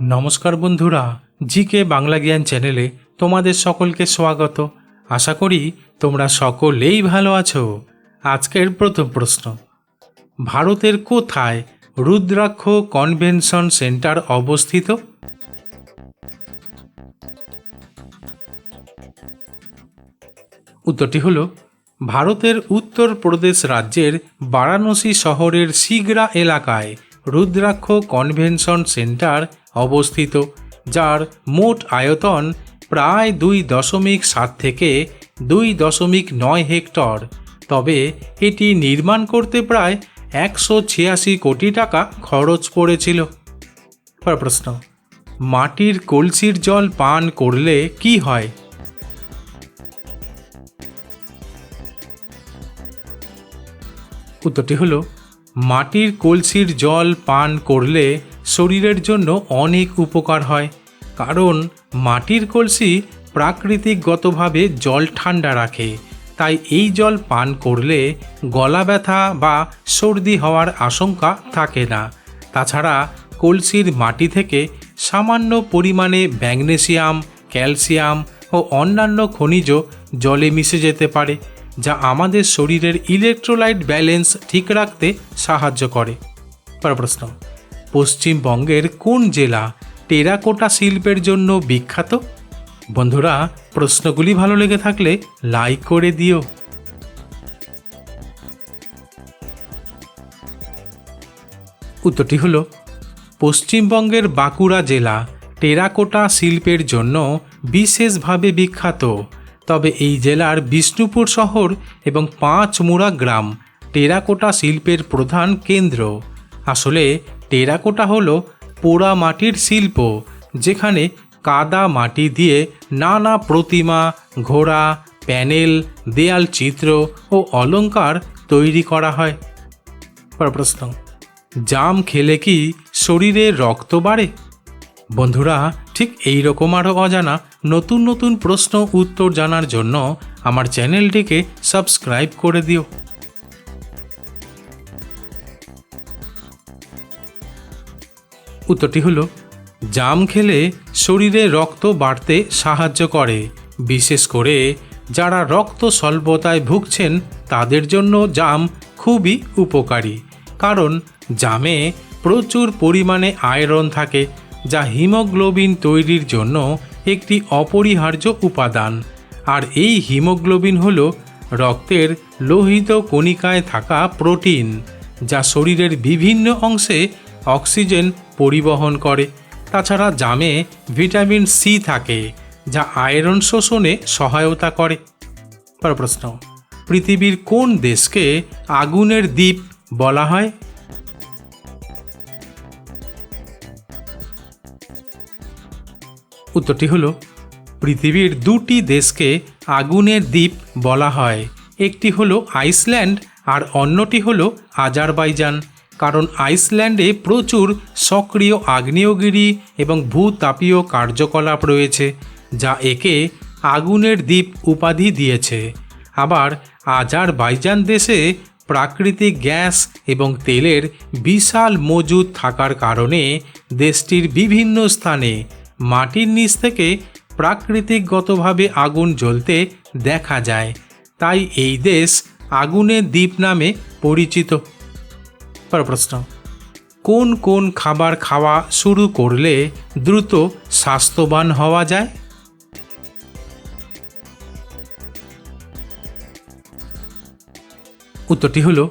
নমস্কার বন্ধুরা, জিকে বাংলা জ্ঞান চ্যানেলে তোমাদের সকলকে স্বাগত। আশা করি তোমরা সকলেই ভালো আছো। আজকের প্রথম প্রশ্ন, ভারতের কোথায় রুদ্রাক্ষ কনভেনশন সেন্টার অবস্থিত? উত্তরটি হল, ভারতের উত্তরপ্রদেশ রাজ্যের বারাণসী শহরের সিগরা এলাকায় রুদ্রাক্ষ কনভেনশন সেন্টার অবস্থিত, যার মোট আয়তন প্রায় দুই দশমিক সাত থেকে দুই দশমিক নয় হেক্টর। তবে এটি নির্মাণ করতে প্রায় একশো ছিয়াশি কোটি টাকা খরচ পড়েছিল প্রশ্ন, মাটির কলসির জল পান করলে কি হয়? উত্তরটি হলো মাটির কলসির জল পান করলে শরীরের জন্য অনেক উপকার হয়, কারণ মাটির কলসি প্রাকৃতিকগতভাবে জল ঠান্ডা রাখে, তাই এই জল পান করলে গলা ব্যথা বা সর্দি হওয়ার আশঙ্কা থাকে না। তাছাড়া কলসির মাটি থেকে সামান্য পরিমাণে ম্যাগনেসিয়াম, ক্যালসিয়াম ও অন্যান্য খনিজ জলে মিশে যেতে পারে। যা আমাদের শরীরের ইলেকট্রোলাইট ব্যালেন্স ঠিক রাখতে সাহায্য করে। পরের প্রশ্ন, পশ্চিমবঙ্গের কোন জেলা টেরাকোটা শিল্পের জন্য বিখ্যাত? বন্ধুরা, প্রশ্নগুলি ভালো লেগে থাকলে লাইক করে দিও। উত্তরটি হলো, পশ্চিমবঙ্গের বাঁকুড়া জেলা টেরাকোটা শিল্পের জন্য বিশেষভাবে বিখ্যাত। তবে এই জেলার বিষ্ণুপুর শহর এবং পাঁচমুড়া গ্রাম টেরাকোটা শিল্পের প্রধান কেন্দ্র। আসলে টেরাকোটা হলো পোড়া মাটির শিল্প, যেখানে কাদা মাটি দিয়ে নানা প্রতিমা, ঘোড়া, প্যানেল, দেয়াল চিত্র ও অলংকার তৈরি করা হয়। প্রশ্ন, জাম খেলে কি শরীরে রক্ত বাড়ে? বন্ধুরা ঠিক এই রকম আরও অজানা নতুন নতুন প্রশ্ন উত্তর জানার জন্য আমার চ্যানেলটিকে সাবস্ক্রাইব করে দিও। উত্তরটি হলো, জাম খেলে শরীরে রক্ত বাড়তে সাহায্য করে। বিশেষ করে যারা রক্ত স্বল্পতায় ভুগছেন, তাদের জন্য জাম খুবই উপকারী। কারণ জামে প্রচুর পরিমাণে আয়রন থাকে যা হিমোগ্লোবিন তৈরির জন্য একটি অপরিহার্য উপাদান। আর এই হিমোগ্লোবিন হল রক্তের লোহিত কণিকায় থাকা প্রোটিন, যা শরীরের বিভিন্ন অংশে অক্সিজেন পরিবহন করে। তাছাড়া জামে ভিটামিন সি থাকে, যা আয়রন শোষণে সহায়তা করে। প্রশ্ন, পৃথিবীর কোন দেশকে আগুনের দ্বীপ বলা হয়? উত্তরটি হলো, পৃথিবীর দুটি দেশকে আগুনের দ্বীপ বলা হয়। একটি হলো আইসল্যান্ড আর অন্যটি হলো আজারবাইজান, কারণ আইসল্যান্ডে প্রচুর সক্রিয় আগ্নেয়গিরি এবং ভূতাপীয় কার্যকলাপ রয়েছে, যা একে আগুনের দ্বীপ উপাধি দিয়েছে। আবার আজারবাইজান দেশে প্রাকৃতিক গ্যাস এবং তেলের বিশাল মজুদ থাকার কারণে দেশটির বিভিন্ন স্থানে মাটির নিচ থেকে প্রাকৃতিকগতভাবে আগুন জ্বলতে দেখা যায়। তাই এই দেশ আগুনের দ্বীপ নামে পরিচিত। প্রশ্ন কোন কোন খাবার খাওয়া শুরু করলে দ্রুত স্বাস্থ্যবান হওয়া যায়? উত্তরটি হলো,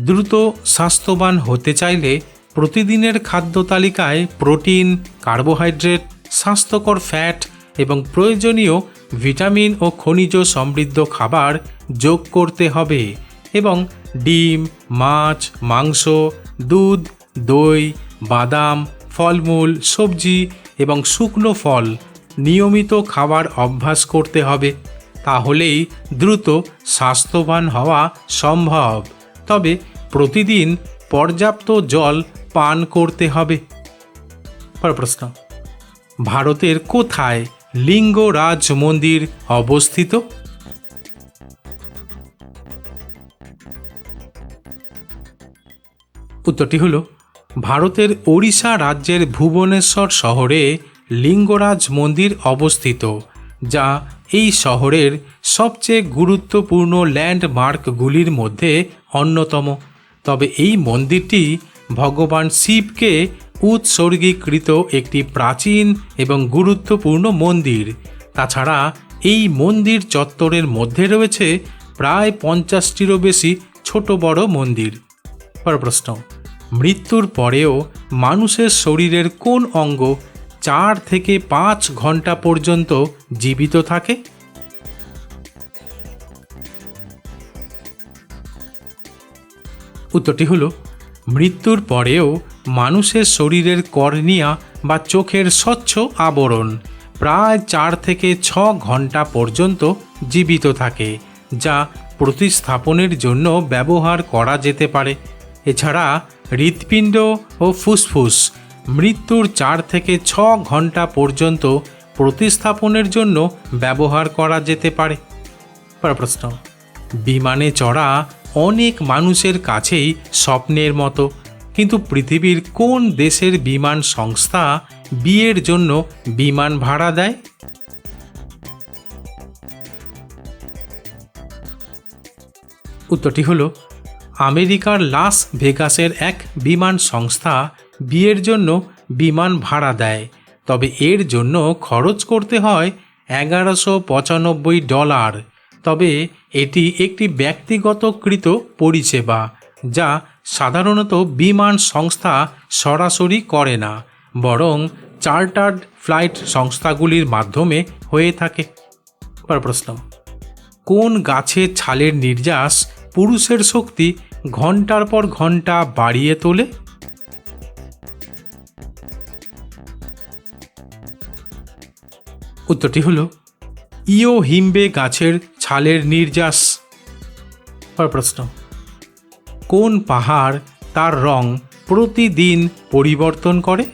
দ্রুত স্বাস্থ্যবান হতে চাইলে প্রতিদিনের খাদ্য তালিকায় প্রোটিন, কার্বোহাইড্রেট, স্বাস্থ্যকর ফ্যাট এবং প্রয়োজনীয় ভিটামিন ও খনিজ সমৃদ্ধ খাবার যোগ করতে হবে এবং ডিম, মাছ, মাংস, দুধ, দই, বাদাম, ফলমূল, সবজি এবং শুকনো ফল নিয়মিত খাবার অভ্যাস করতে হবে। তাহলেই দ্রুত স্বাস্থ্যবান হওয়া সম্ভব। তবে প্রতিদিন পর্যাপ্ত জল পান করতে হবে। পরের প্রশ্ন। ভারতের কোথায় লিঙ্গরাজ মন্দির অবস্থিত? উত্তরটি হলো, ভারতের ওড়িশা রাজ্যের ভুবনেশ্বর শহরে লিঙ্গরাজ মন্দির অবস্থিত, যা এই শহরের সবচেয়ে গুরুত্বপূর্ণ ল্যান্ডমার্কগুলির মধ্যে অন্যতম। তবে এই মন্দিরটি ভগবান শিবকে উৎসর্গীকৃত একটি প্রাচীন এবং গুরুত্বপূর্ণ মন্দির। তাছাড়া এই মন্দির চত্বরের মধ্যে রয়েছে প্রায় পঞ্চাশটিরও বেশি ছোট বড় মন্দির। পর প্রশ্ন মৃত্যুর পরেও মানুষের শরীরের কোন অঙ্গ চার থেকে পাঁচ ঘণ্টা পর্যন্ত জীবিত থাকে? উত্তরটি হলো মৃত্যুর পরেও মানুষের শরীরের কর্নিয়া বা চোখের স্বচ্ছ আবরণ প্রায় চার থেকে ছ ঘণ্টা পর্যন্ত জীবিত থাকে, যা প্রতিস্থাপনের জন্য ব্যবহার করা যেতে পারে। এছাড়া হৃৎপিণ্ড ও ফুসফুস মৃত্যুর চার থেকে ছ ঘণ্টা পর্যন্ত প্রতিস্থাপনের জন্য ব্যবহার করা যেতে পারে। প্রশ্ন, বিমানে চড়া অনেক মানুষের কাছেই স্বপ্নের মতো। কিন্তু পৃথিবীর কোন দেশের বিমান সংস্থা বিয়ের জন্য বিমান ভাড়া দেয়? উত্তরটি হলো, আমেরিকার লাস ভেগাসের এক বিমান সংস্থা বিয়ের জন্য বিমান ভাড়া দেয়। তবে এর জন্য খরচ করতে হয় এগারোশো পঁচানব্বই ডলার। তবে এটি একটি ব্যক্তিগতকৃত পরিষেবা, যা সাধারণত বিমান সংস্থা সরাসরি করে না, বরং চার্টার্ড ফ্লাইট সংস্থাগুলির মাধ্যমে হয়ে থাকে। প্রশ্ন, কোন গাছের ছালের নির্যাস পুরুষের শক্তি ঘণ্টার পর ঘণ্টা বাড়িয়ে তোলে? উত্তরটি হল, ইও হিম্বে গাছের ছালের নির্যাস। প্রশ্ন। কোন পাহাড় তার রং প্রতিদিন পরিবর্তন করে?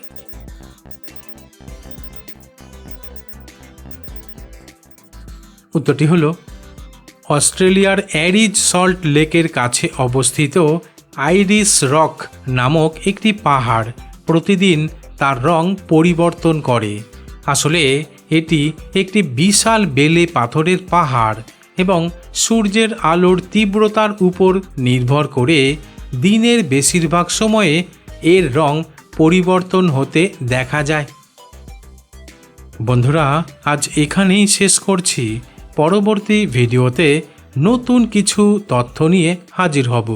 উত্তরটি হল, অস্ট্রেলিয়ার অ্যারিজ সল্ট লেকের কাছে অবস্থিত আইরিস রক নামক একটি পাহাড় প্রতিদিন তার রং পরিবর্তন করে। আসলে এটি একটি বিশাল বেলে পাথরের পাহাড়। এবং সূর্যের আলোর তীব্রতার উপর নির্ভর করে দিনের বেশিরভাগ সময়ে এর রং পরিবর্তন হতে দেখা যায়। বন্ধুরা, আজ এখানেই শেষ করছি। পরবর্তী ভিডিওতে নতুন কিছু তথ্য নিয়ে হাজির হব।